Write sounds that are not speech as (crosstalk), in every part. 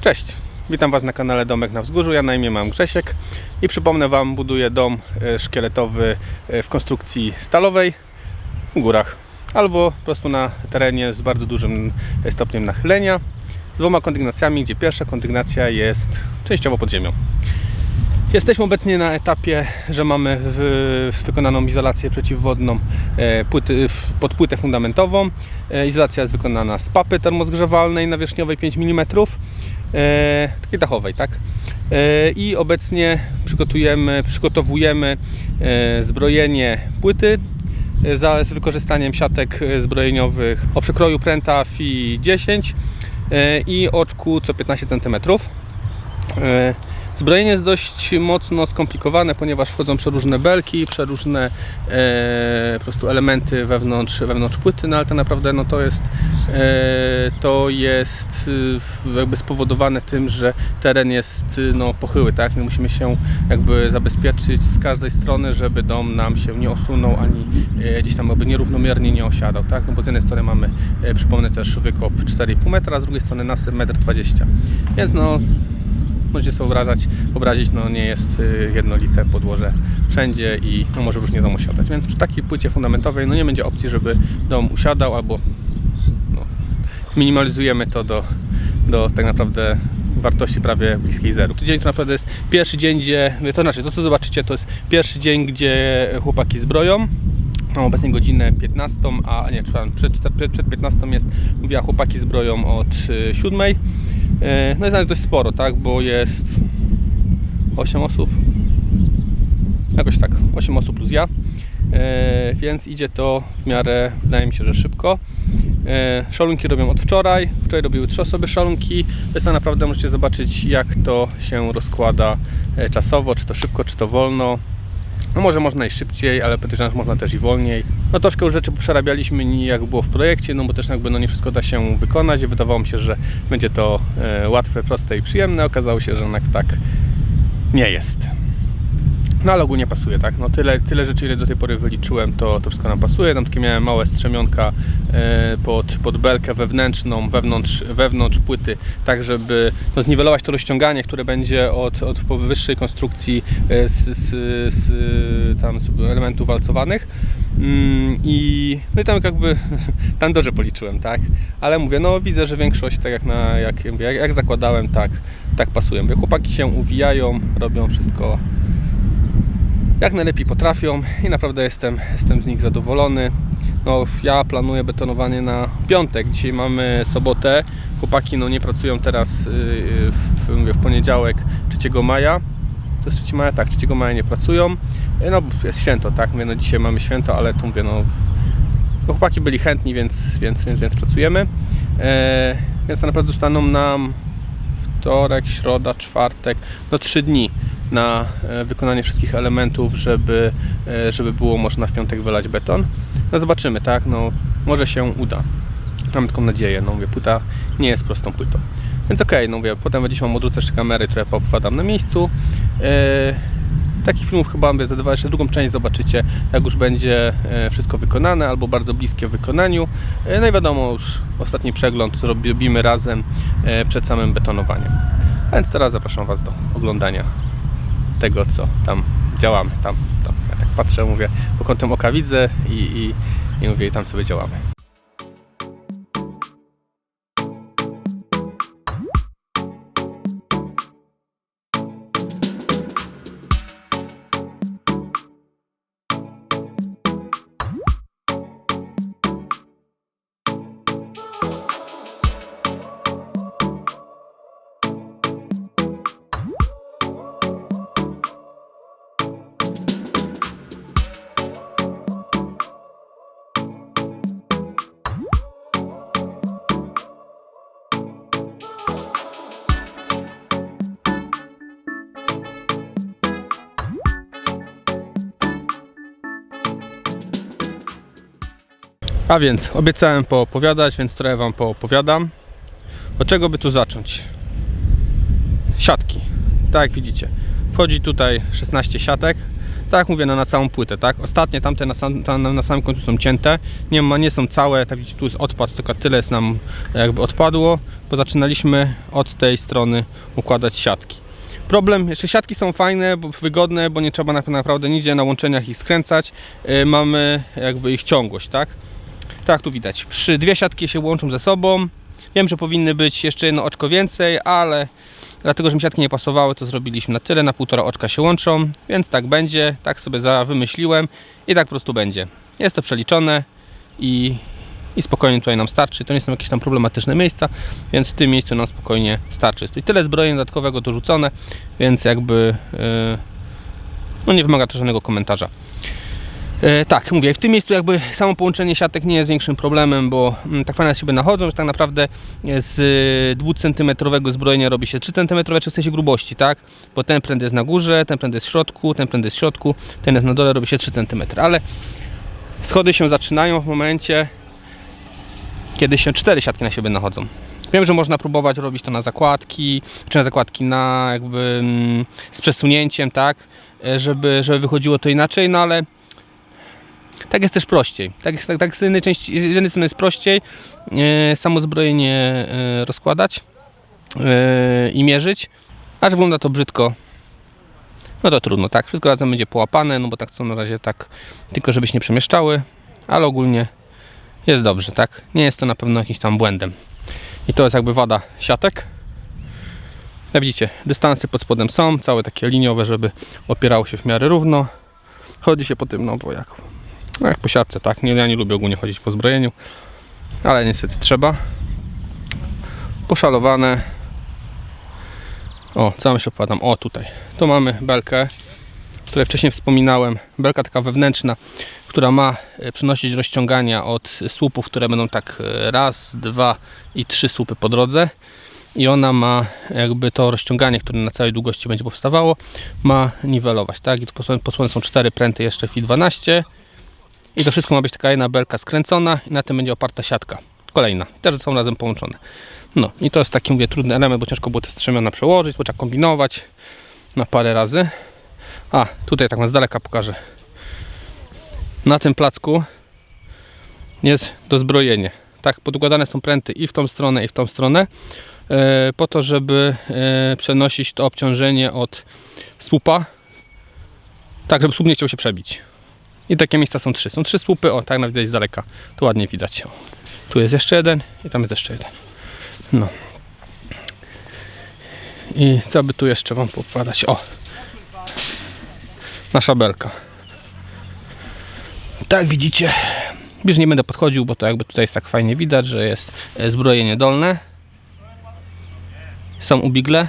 Cześć, witam Was na kanale Domek na Wzgórzu. Ja na imię mam Grzesiek i przypomnę Wam, buduję dom e, szkieletowy e, w konstrukcji stalowej w górach albo po prostu na terenie z bardzo dużym stopniem nachylenia z dwoma kondygnacjami, gdzie pierwsza kondygnacja jest częściowo pod ziemią. Jesteśmy obecnie na etapie, że mamy w, wykonaną izolację przeciwwodną e, płyty, pod płytę fundamentową. Izolacja jest wykonana z papy termozgrzewalnej nawierzchniowej 5 mm, takiej dachowej, tak? E, I obecnie przygotujemy, przygotowujemy e, zbrojenie płyty e, za, z wykorzystaniem siatek e, zbrojeniowych o przekroju pręta FI 10 e, i oczku co 15 cm. Zbrojenie jest dość mocno skomplikowane, ponieważ wchodzą przeróżne belki, przeróżne e, po prostu elementy wewnątrz, wewnątrz płyty, no ale to naprawdę no, to jest, e, to jest e, jakby spowodowane tym, że teren jest e, no, pochyły, tak? My musimy się jakby zabezpieczyć z każdej strony, żeby dom nam się nie osunął, ani e, gdzieś tam jakby nierównomiernie nie osiadał, tak? No bo z jednej strony mamy, e, przypomnę też wykop 4,5 metra, a z drugiej strony nasyp 1,20 m. Więc no Możecie sobie wyobrażać, wyobrazić, no nie jest y, jednolite podłoże wszędzie i no, może różnie dom usiadać. Więc przy takiej płycie fundamentowej no nie będzie opcji, żeby dom usiadał albo no, minimalizujemy to do, do tak naprawdę wartości prawie bliskiej zeru. Tydzień to naprawdę jest pierwszy dzień, gdzie, to znaczy to co zobaczycie to jest pierwszy dzień, gdzie chłopaki zbroją. Mam obecnie godzinę 15, a nie, przed, przed, przed 15 jest, mówiła, chłopaki zbroją od y, 7. Y, No jest nawet dość sporo, tak, bo jest 8 osób. Jakoś tak, 8 osób plus ja. E, więc idzie to w miarę, wydaje mi się, że szybko. E, szalunki robią od wczoraj. Wczoraj robiły trzy osoby szalunki. Więc tak naprawdę możecie zobaczyć, jak to się rozkłada e, czasowo, czy to szybko, czy to wolno. No może można i szybciej, ale podejrzewam, że można też i wolniej. No troszkę już rzeczy przerabialiśmy jak było w projekcie, no bo też jakby no nie wszystko da się wykonać wydawało mi się, że będzie to e, łatwe, proste i przyjemne. Okazało się, że jednak tak nie jest. No ale ogólnie pasuje, tak? No tyle, tyle rzeczy, ile do tej pory wyliczyłem, to, to wszystko nam pasuje. Tam takie miałem małe strzemionka e, pod, pod belkę wewnętrzną, wewnątrz, wewnątrz płyty, tak żeby no, zniwelować to rozciąganie, które będzie od, od powyższej konstrukcji e, z, z, z, tam, z elementów walcowanych. Mm, I, no i tam jakby (laughs) tam dobrze policzyłem, tak? Ale mówię, no widzę, że większość, tak jak, na, jak, jak, jak zakładałem, tak, tak pasuje. Mówię, chłopaki się uwijają, robią wszystko jak najlepiej potrafią i naprawdę jestem, jestem z nich zadowolony. No, ja planuję betonowanie na piątek. Dzisiaj mamy sobotę. Chłopaki no, nie pracują teraz yy, w, mówię, w poniedziałek 3 maja. To jest 3 maja? Tak, 3 maja nie pracują. Yy, No, jest święto, tak? Mówię, no, dzisiaj mamy święto, ale to mówię, no, no chłopaki byli chętni, więc, więc, więc, więc pracujemy. E, więc naprawdę zostaną nam wtorek, środa, czwartek, no trzy dni na e, wykonanie wszystkich elementów, żeby, e, żeby było można w piątek wylać beton. No zobaczymy, tak, no może się uda. Mam taką nadzieję, no mówię, płyta nie jest prostą płytą. Więc okej, no mówię, potem gdzieś mam odwrócę jeszcze kamery, które poopowiadam na miejscu. E, Takich filmów chyba mówię, za dwa, jeszcze drugą część zobaczycie, jak już będzie e, wszystko wykonane, albo bardzo bliskie w wykonaniu. E, No i wiadomo, już ostatni przegląd zrobimy razem e, przed samym betonowaniem. A więc teraz zapraszam Was do oglądania tego, co tam działamy. Tam, tam. Ja tak patrzę, mówię, po kątem oka widzę i, i, i mówię, i tam sobie działamy. A więc obiecałem poopowiadać, więc trochę Wam poopowiadam. Od czego by tu zacząć? Siatki. Tak jak widzicie. Wchodzi tutaj 16 siatek. tak jak mówię, no, na całą płytę, tak? Ostatnie tamte na, sam, tam, na samym końcu są cięte, nie, ma, nie są całe, tak widzicie, tu jest odpad, tylko tyle jest nam jakby odpadło, bo zaczynaliśmy od tej strony układać siatki. Problem, jeszcze siatki są fajne, bo wygodne, bo nie trzeba naprawdę nigdzie na łączeniach ich skręcać, yy, mamy jakby ich ciągłość, tak? Tak tu widać, przy dwie siatki się łączą ze sobą, wiem, że powinny być jeszcze jedno oczko więcej, ale Dlatego, że mi siatki nie pasowały, to zrobiliśmy na tyle, na półtora oczka się łączą, więc tak będzie, tak sobie wymyśliłem i tak po prostu będzie. Jest to przeliczone i, i spokojnie tutaj nam starczy. To nie są jakieś tam problematyczne miejsca, więc w tym miejscu nam spokojnie starczy. Tutaj tyle zbrojenia dodatkowego dorzucone, więc jakby yy, no nie wymaga to żadnego komentarza. E, tak, mówię, w tym miejscu jakby samo połączenie siatek nie jest większym problemem, bo mm, tak fajnie sobie nachodzą, że tak naprawdę z 2 cm zbrojenia robi się 3 cm w sensie grubości, tak? Bo ten pręd jest na górze, ten pręd jest w środku, ten pręd jest w środku, ten jest na dole, robi się 3 cm, ale schody się zaczynają w momencie, kiedy się cztery siatki na siebie nachodzą. Wiem, że można próbować robić to na zakładki, czy na zakładki na jakby mm, z przesunięciem, tak? E, żeby, żeby wychodziło to inaczej, no ale tak jest też prościej. Tak, jest, tak, tak z, jednej części, z jednej strony jest prościej e, samo zbrojenie e, rozkładać e, i mierzyć, a że wygląda to brzydko, no to trudno, tak? Wszystko razem będzie połapane, no bo tak co na razie tak, tylko żebyś nie przemieszczały, ale ogólnie jest dobrze, tak? Nie jest to na pewno jakimś tam błędem. I to jest jakby wada siatek. Jak widzicie, dystanse pod spodem są, całe takie liniowe, żeby opierało się w miarę równo. Chodzi się po tym, no bo jak no jak po siatce, tak? Nie, ja nie lubię ogólnie chodzić po zbrojeniu, ale niestety trzeba. Poszalowane. O, co się opowiadam? O, tutaj. Tu mamy belkę, której wcześniej wspominałem. Belka taka wewnętrzna, która ma e, przynosić rozciągania od słupów, które będą tak e, raz, dwa i trzy słupy po drodze i ona ma jakby to rozciąganie, które na całej długości będzie powstawało, ma niwelować, tak? I tu posłane są cztery pręty jeszcze FI 12 i to wszystko ma być taka jedna belka skręcona i na tym będzie oparta siatka. Kolejna. Też są razem połączone. No i to jest taki, mówię, trudny element, bo ciężko było te strzemiona przełożyć, bo trzeba kombinować na parę razy. A, tutaj tak z daleka pokażę. Na tym placku jest dozbrojenie. Tak, podukładane są pręty i w tą stronę, i w tą stronę, e, po to, żeby e, przenosić to obciążenie od słupa, tak, żeby słup nie chciał się przebić. I takie miejsca są trzy. Są trzy słupy, o tak nawet widać z daleka. Tu ładnie widać. O. Tu jest jeszcze jeden i tam jest jeszcze jeden. No. I co by tu jeszcze Wam podpadać? O! Nasza belka. Tak widzicie. Bliżej nie będę podchodził, bo to jakby tutaj jest tak fajnie widać, że jest e, zbrojenie dolne. Są ubigle.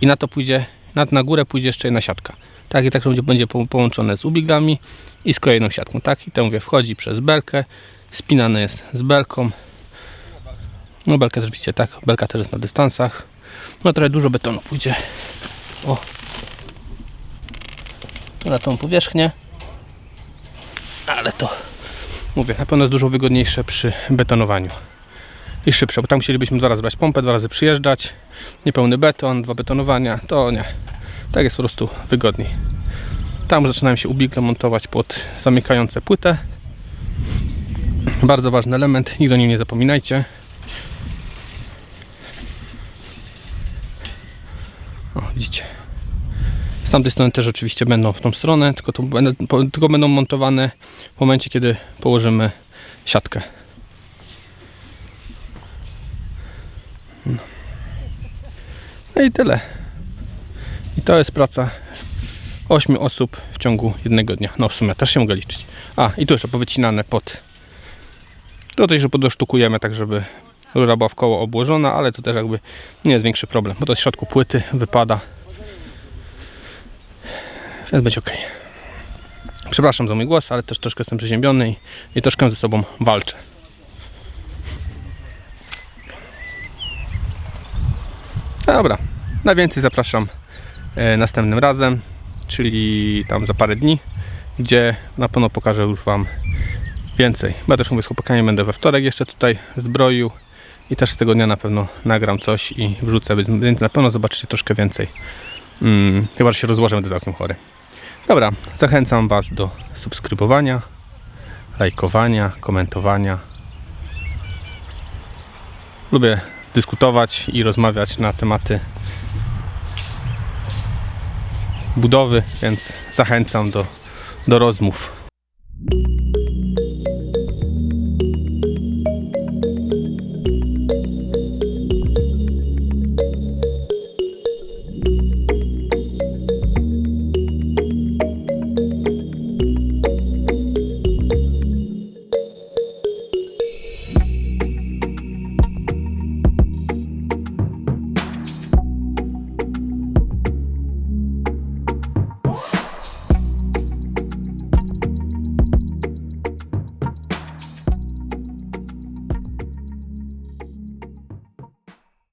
I na to pójdzie, na, na górę pójdzie jeszcze jedna siatka. Tak i tak będzie, będzie połączone z ubiglami i z kolejną siatką. Tak i to mówię, wchodzi przez belkę, spinane jest z belką. No belkę widzicie, tak, belka też jest na dystansach. No trochę dużo betonu pójdzie. O. Na tą powierzchnię. Ale to mówię, na pewno jest dużo wygodniejsze przy betonowaniu i szybsze, bo tam musielibyśmy dwa razy brać pompę, dwa razy przyjeżdżać, niepełny beton, dwa betonowania, to nie. Tak jest po prostu wygodniej. Tam zaczynałem się ubigle montować pod zamykające płytę. Bardzo ważny element, nigdy o nim nie zapominajcie. O, widzicie. Z tamtej strony też oczywiście będą w tą stronę, tylko, będą, tylko będą montowane w momencie, kiedy położymy siatkę. No, no i tyle. To jest praca 8 osób w ciągu jednego dnia. No w sumie też się mogę liczyć. A i tu jeszcze powycinane pod. Tutaj że podosztukujemy tak, żeby rura była w koło obłożona, ale to też jakby nie jest większy problem, bo to w środku płyty wypada. Więc będzie ok. Przepraszam za mój głos, ale też troszkę jestem przeziębiony i, i troszkę ze sobą walczę. Dobra, na więcej zapraszam następnym razem, czyli tam za parę dni, gdzie na pewno pokażę już Wam więcej. Będę też mówię z chłopakami, będę we wtorek jeszcze tutaj zbroił i też z tego dnia na pewno nagram coś i wrzucę, więc na pewno zobaczycie troszkę więcej. Hmm, chyba, że się rozłożę, będę całkiem chory. Dobra, zachęcam Was do subskrybowania, lajkowania, komentowania. Lubię dyskutować i rozmawiać na tematy budowy, więc zachęcam do, do rozmów.